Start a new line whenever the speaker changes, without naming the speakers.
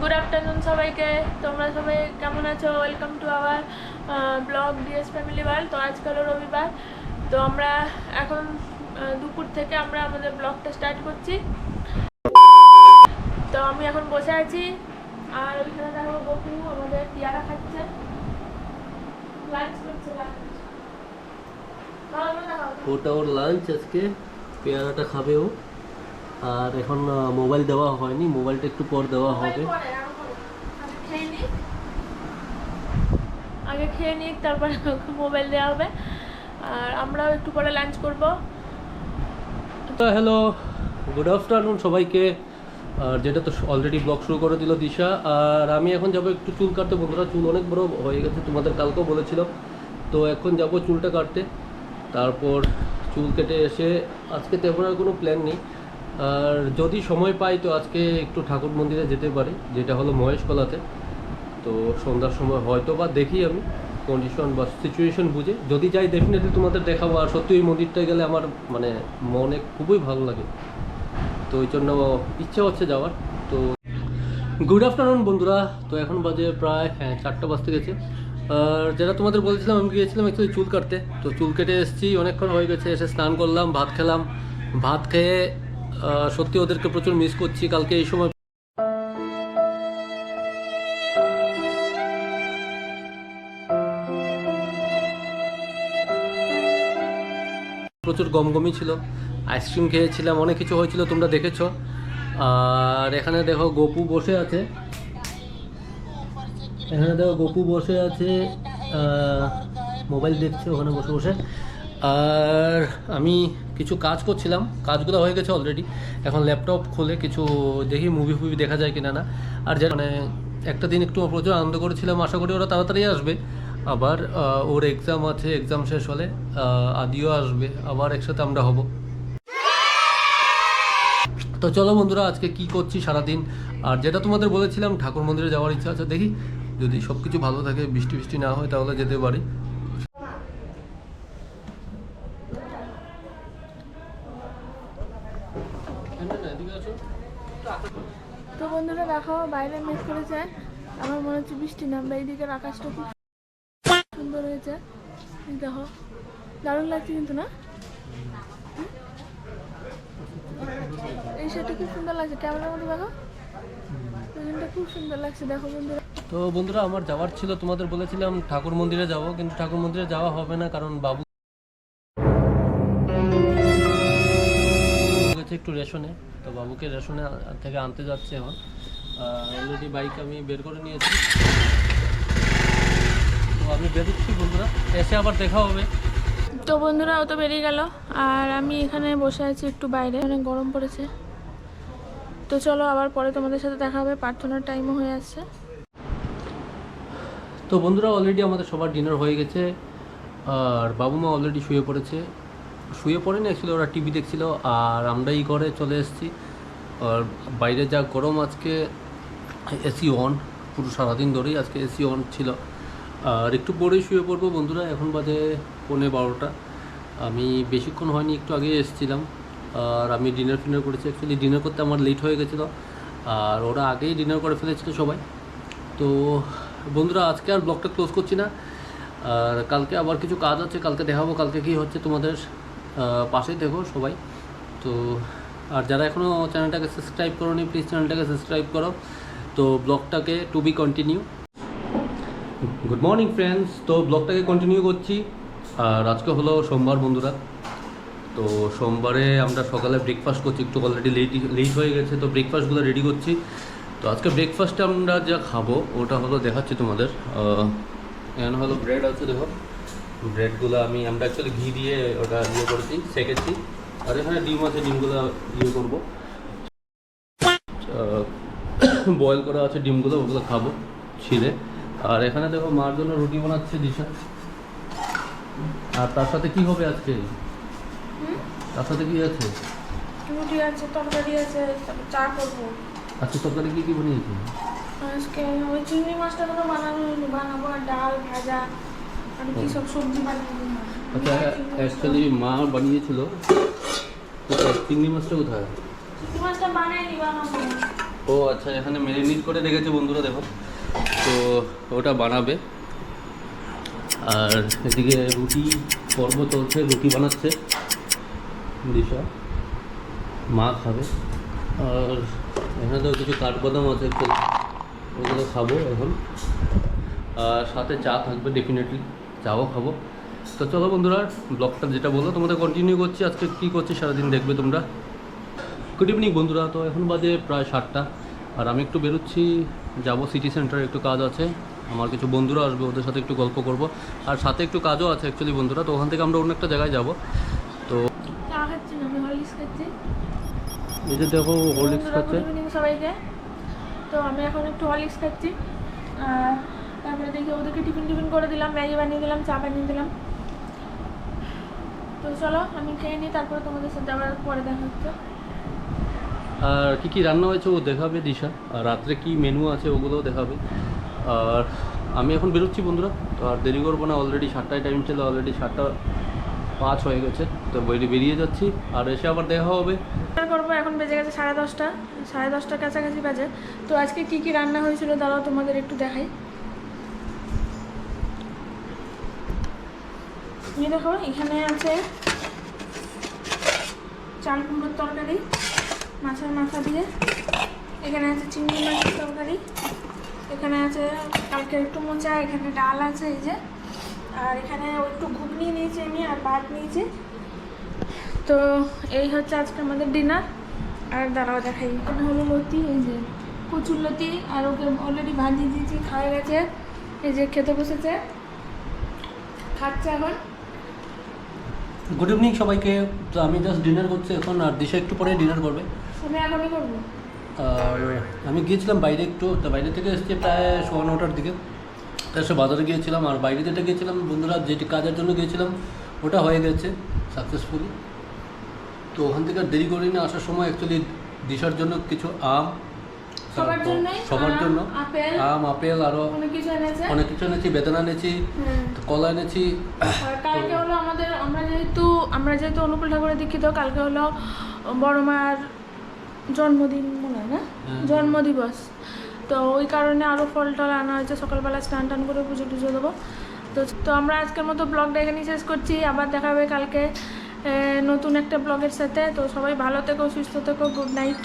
Good afternoon সবাইকে। তোমরা সবাই কেমন আছো? Welcome to our blog DS family world তো আজকে হলো রবিবার। তো আমরা এখন দুপুর থেকে আমরা আমাদের ব্লগটা স্টার্ট করছি। তো আমি এখন বসে আছি। আর ওইখানে দেখো গপু আমাদের পেয়ারা খাচ্ছে। লাঞ্চ করছে
ওটা ওর লাঞ্চ আজকে পেয়ারাটা খাবে ও। আর এখন মোবাইল দেওয়া হয়নি মোবাইলটা একটু পর দেওয়া হবে।
আগে খেয়ে নিক। আগে খেয়ে নিক তারপরে মোবাইল দেওয়া হবে। আর আমরাও একটু পরে লাঞ্চ করব।
তো হ্যালো গুড আফটারনুন সবাইকে। আর যেটা তো অলরেডি ব্লগ শুরু করে দিল দিশা। আর আমি এখন যাব একটু চুল কাটতে। বন্ধুরা চুল অনেক বড় হয়ে গেছে তোমাদের কালকেও বলেছিল তো এখন যাব চুলটা কাটতে। তারপর চুল কেটে এসে আজকে তেমন আর কোনো প্ল্যান নেই। আর যদি সময় পাই তো আজকে একটু ঠাকুর মন্দিরে যেতে পারি, যেটা হলো মহেশকলাতে। তো সন্ধ্যার সময় হয়তো বা দেখি আমি কন্ডিশন বা সিচুয়েশন বুঝে। যদি যাই ডেফিনেটলি তোমাদের দেখাবো। আর সত্যি ওই মন্দিরটা গেলে আমার মানে মনে খুবই ভালো লাগে। তো ওই জন্য ইচ্ছা হচ্ছে যাওয়ার। তো গুড আফটারনুন বন্ধুরা। তো এখন বাজে প্রায় হ্যাঁ চারটা বাজতে গেছে। আর যেটা তোমাদের বলেছিলাম, আমি গিয়েছিলাম অ্যাকচুয়ালি চুল কাটতে। তো চুল কেটে এসেছি, অনেকক্ষণ হয়ে গেছে, এসে স্নান করলাম, ভাত খেলাম। ভাত খেয়ে সত্যি ওদেরকে প্রচুর মিস করছি। কালকে এই সময় প্রচুর গমগমি ছিল। আইসক্রিম খেয়েছিলাম, অনেক কিছু হয়েছিল, তোমরা দেখেছ। আর এখানে দেখো গপু বসে আছে। এখানে দেখো গপু বসে আছে মোবাইল দেখছে ওখানে বসে বসে। আর আমি কিছু কাজ করছিলাম, কাজগুলো হয়ে গেছে অলরেডি এখন ল্যাপটপ খুলে কিছু দেখি মুভি ফুভি দেখা যায় কিনা না। আর যে মানে একটা দিন একটু প্রচুর আনন্দ করেছিলাম, আশা করি ওরা তাড়াতাড়ি আসবে। আবার ওর এক্সাম আছে এক্সাম শেষ হলে আদিও আসবে, আবার একসাথে আমরা হব। তো চলো বন্ধুরা, আজকে কি করছি সারাদিন? আর যেটা তোমাদের বলেছিলাম, ঠাকুর মন্দিরে যাওয়ার ইচ্ছা আছে। দেখি, যদি সব কিছু ভালো থাকে, বৃষ্টি বৃষ্টি না হয়, তাহলে যেতে পারি।
তো। বন্ধুরা দেখো বাইরে মেঘ করেছে। আমার মনে হচ্ছে বৃষ্টি নামবে এইদিকের আকাশটা খুব সুন্দর হয়েছে। দেখো দারুণ লাগছে কিন্তু না? এই শাড়িটা খুব সুন্দর লাগছে। ক্যামেরার মধ্যে দেখো। খুব সুন্দর লাগছে দেখো বন্ধুরা।
তো বন্ধুরা আমার যাওয়ার ছিল। তোমাদের বলেছিলাম ঠাকুর মন্দিরে যাব কিন্তু ঠাকুর মন্দিরে যাওয়া হবে না কারণ বাবু গেছে একটু রেশনে তো বাবুকে রেশনে থেকে আনতে যাচ্ছে এখন। অলরেডি বাইক আমি বের করে নিয়েছি। তো আমি বেরোচ্ছি বন্ধুরা এসে আবার দেখা হবে।
তো বন্ধুরা ও তো বেরিয়ে গেল। আর আমি এখানে বসে আছি একটু বাইরে অনেক গরম পড়েছে। তো চলো আবার পরে তোমাদের সাথে দেখা হবে প্রার্থনার টাইমও হয়ে আসছে।
তো বন্ধুরা অলরেডি আমাদের সবার ডিনার হয়ে গেছে। আর বাবু মা অলরেডি শুয়ে পড়েছে। শুয়ে পড়েনি অ্যাকচুয়ালি ওরা টিভি দেখছিল, আর আমরা এই ঘরে চলে এসেছি। আর বাইরে যা গরম আজকে এসি অন পুরো সারাদিন ধরেই আজকে এসি অন ছিল। আর একটু পরেই শুয়ে পড়ব বন্ধুরা, এখন বাজে পৌনে বারোটা। আমি বেশিক্ষণ হয়নি, একটু আগে এসেছিলাম। আর আমি ডিনার ফিনার করেছি অ্যাকচুয়ালি ডিনার করতে আমার লেট হয়ে গেছিল। আর ওরা আগেই ডিনার করে ফেলেছিল সবাই। তো বন্ধুরা, আজকে আর ব্লগটা ক্লোজ করছি না। আর কালকে আবার কিছু কাজ আছে, কালকে দেখাবো, কালকে কি হচ্ছে তোমাদের। পাশেই দেখো সবাই। তো, আর যারা এখনও চ্যানেলটাকে সাবস্ক্রাইব করোনি প্লিজ চ্যানেলটাকে সাবস্ক্রাইব করো। তো ব্লগটাকে to be continue good morning friends তো ব্লগটাকে কন্টিনিউ করছি। আর আজকে হলো সোমবার, বন্ধুরা। তো, সোমবারে আমরা সকালে ব্রেকফাস্ট করছি। একটু অলরেডি লেট লেট হয়ে গেছে, তো ব্রেকফাস্টগুলো রেডি করছি। তো, আজকে ব্রেকফাস্টে আমরা যা খাব, ওটা হলো দেখাচ্ছি তোমাদের। এখানে হলো ব্রেড আছে, দেখো। ব্রেডগুলো আমি আমরা অ্যাকচুয়ালি ঘি দিয়ে ওটা ইয়ে করেছি সেকেছি। আর এখানে ডিম আছে ডিমগুলো ইয়ে করব। বয়েল করা আছে ডিমগুলো ওগুলো খাব ছিঁড়ে। আর এখানে দেখো মার জন্য রুটি বানাচ্ছে দিশা। আর তার সাথে কি হবে আজকে? তার সাথে কি আছে?
রুটি আছে তরকারি আছে চা করব।
আজকে তরকারি কি কি বানিয়েছে?
আজকে ওই চিংড়ি মাছটা বানানো বানাবো আর ডাল ভাজা।
আচ্ছা অ্যাকচুয়ালি মা বানিয়েছিল। চিংড়ি মাছটা কোথায়? ও আচ্ছা এখানে ম্যারিনেট করে রেখেছে বন্ধুরা দেখো। তো ওটা বানাবে। আর এদিকে রুটি পর্ব চলছে রুটি বানাচ্ছে। দিশা মা খাবে। আর এখানে তো কিছু কাঠবাদাম আছে ওগুলো খাব এখন। আর সাথে চা থাকবে ডেফিনেটলি চাও খাব। তো চলো বন্ধুরা ব্লগটা যেটা বলল তোমাদের কন্টিনিউ করছি। আজকে কী করছি সারাদিন দেখবে তোমরা। গুড ইভিনিং বন্ধুরা তো এখন বাজে প্রায় সাতটা। আর আমি একটু বেরোচ্ছি যাব সিটি সেন্টারে একটু কাজ আছে। আমার কিছু বন্ধুরা আসবে ওদের সাথে একটু গল্প করব। আর সাথে একটু কাজও আছে অ্যাকচুয়ালি বন্ধুরা তো ওখান থেকে আমরা অন্য একটা জায়গায় যাব। তো
হরলিক্স
এই যে দেখো
বন্ধুরা,
খাচ্ছে।
সবাইকে। তো আমি এখন একটু হরলিক্স খাচ্ছি। তারপরে দেখি ওদেরকে টিফিন টিফিন করে দিলাম ম্যাগি বানিয়ে দিলাম চা বানিয়ে দিলাম। তো চলো আমি খেয়ে নিই তারপরে তোমাদের সাথে আবার পরে দেখা হচ্ছে।
আর কী কী রান্না হয়েছে ও দেখাবে দিশা। আর রাত্রে কী মেনু আছে ওগুলোও দেখাবে। আর আমি এখন বেরোচ্ছি বন্ধুরা তো আর দেরি করব না অলরেডি সাতটায় টাইম ছিল অলরেডি সাতটা পাঁচ হয়ে গেছে। তো বেরিয়ে বেরিয়ে যাচ্ছি আর এসে আবার দেখা হবে।
করব এখন বেজে গেছে সাড়ে দশটা সাড়ে দশটার কাছাকাছি বাজে। তো আজকে কি কি রান্না হয়েছিল দাঁড়াও তোমাদের একটু দেখাই। এই দেখো, এখানে আছে চাল কুমড়োর তরকারি, মাছের মাথা দিয়ে। এখানে আছে চিংড়ি মাছের তরকারি, এখানে আছে কালকে একটু মোচা, এখানে ডাল আছে এই যে। আর এখানে একটু ঘুগনি নিয়েছি আমি আর ভাত নিয়েছি। তো এই হচ্ছে আজকে আমাদের ডিনার। আর দাঁড়াও দেখাই, এখানে হলো লতি, এই যে কচুর লতি, আর ওকে অলরেডি ভাজিয়ে দিয়েছি, খাওয়া গেছে। এই যে খেতে বসেছে। খাচ্ছে এখন।
গুড ইভিনিং সবাইকে। তো আমি জাস্ট ডিনার করছি এখন আর দিশা একটু পরে ডিনার করবে।
আমি
আর আমি গিয়েছিলাম বাইরে একটু তো বাইরে থেকে এসেছি প্রায় সোয়া নটার দিকে। তার সে বাজারে গিয়েছিলাম আর বাইরে যেটা গিয়েছিলাম বন্ধুরা যেটি কাজের জন্য গিয়েছিলাম ওটা হয়ে গেছে সাকসেসফুলি তো ওখান থেকে আর দেরি করিনি আসার সময় অ্যাকচুয়ালি দিশার জন্য কিছু আম
সবার জন্যই
সবার জন্য।
আপেল
আম আপেল আরও
অনেক কিছু এনেছে।
অনেক কিছু এনেছি বেদানা এনেছি কলা এনেছি।
কালকে হলো আমাদের আমরা যেহেতু আমরা যেহেতু অনুকূল ঠাকুরের দীক্ষিত কালকে হলো বড় মার জন্মদিন মনে হয় না?
হ্যাঁ।
জন্মদিবস। তো ওই কারণে আরও ফল টল আনা হয়েছে সকালবেলা স্নান টান করে পুজো টুজো দেবো। তো তো আমরা আজকের মতো ব্লগটা এখানেই শেষ করছি আবার দেখা হবে কালকে নতুন একটা ব্লগের সাথে। তো সবাই ভালো থেকো সুস্থ থেকো গুড নাইট।